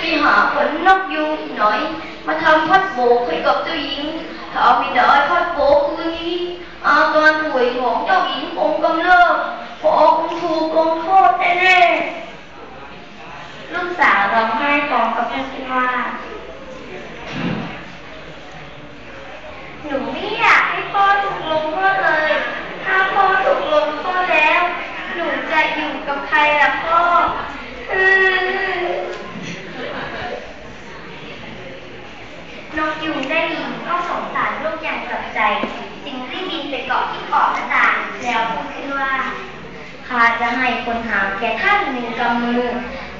ไปหาขนนกยูงที่ไหนมาทำพัดโบกให้กับเจ้าหญิงถ้าไม่ได้พัดโบกคืนนี้ อาการป่วยของเจ้าหญิงคงกำเริบพอคงถูกลงโทษแน่ๆลูกสาวร้องไห้กองกับพูดขึ้นว่า หนูไม่อยากให้พ่อถูกลงโทษเลย ถ้าพ่อถูกลงโทษแล้ว หนูจะอยู่กับใครล่ะพ่ออือนกยูงได้ยินก็สงสารลูก อย่งจับใจจึงรีบบินไปเกาะที่ขอบหน้าต่างแล้วพูดขึ้นว่าข้าจะให้คนหาแก่ท่านหนึ่งกำมือ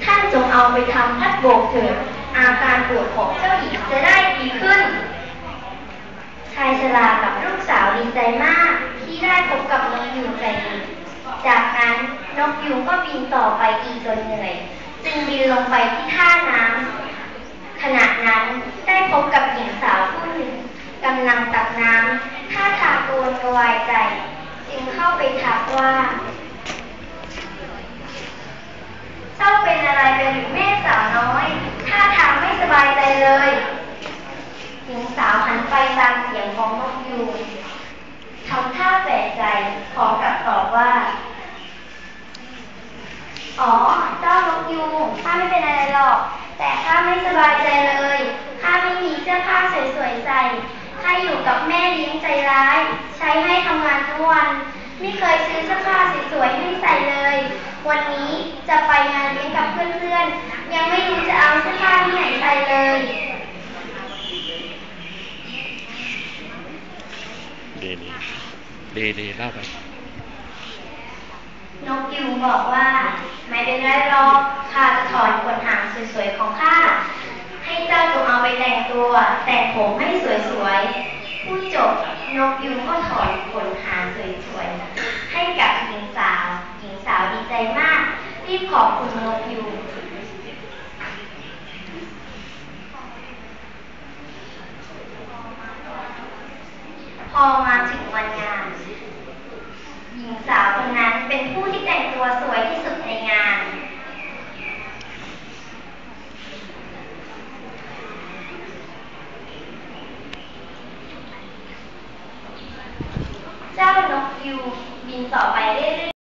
ท่านจงเอาไปทำพัดโบกเถิดอาการปวดของเจ้าหญิงจะได้ดีขึ้นชายชรากับลูกสาวดีใจมาก ที่ได้พบกับนกยูงใจดีจากนั้นนกยูงก็บินต่อไปอีกจนเหนื่อยจึงบินลงไปที่ท่าน้ำขณะนั้นได้พบกับหญิงสาวผู้หนึ่งกำลังตักน้ำท่าทางกระ วายใจ จึงเข้าไปทักว่าเจ้าเป็นอะไรไปหรือแม่สาวน้อยท่าทางไม่สบายใจเลยหญิงสาวหันไปตามเสียงของนกยูงทำท่าแปลกใจพร้อมกับตอบว่า อ๋อ เจ้านกยูงข้าไม่เป็นอะไรหรอก แต่ข้าไม่สบายใจเลย ข้าไม่มีเสื้อผ้าสวยๆใส่ ข้าอยู่กับแม่เลี้ยงใจร้าย ใช้ให้ทำงานทั้งวัน ไม่เคยซื้อเสื้อผ้าสวยๆให้ใส่เลย วันนี้จะไปงานเลี้ยงกับเพื่อนๆ ยังไม่รู้จะเอาเสื้อผ้าที่ไหนใส่เลยดีดีดีดีเล่าไปนกยูงบอกว่า ไม่เป็นไรหรอกข้าจะถอนขนหางสวยๆของข้าให้เจ้าจงเอาไป แต่งตัวแต่ผมให้สวยๆพูดจบนกยูงก็ถอนขนหางสวยๆให้กับหญิงสาวหญิงสาวดีใจมาก รีบขอบคุณนกยูงพอมาถึงวันงาน หญิงสาวคนนั้นเป็นผู้ที่แต่งตัวสวยที่สุดในงาน เจ้านกยูงบินต่อไปเรื่อย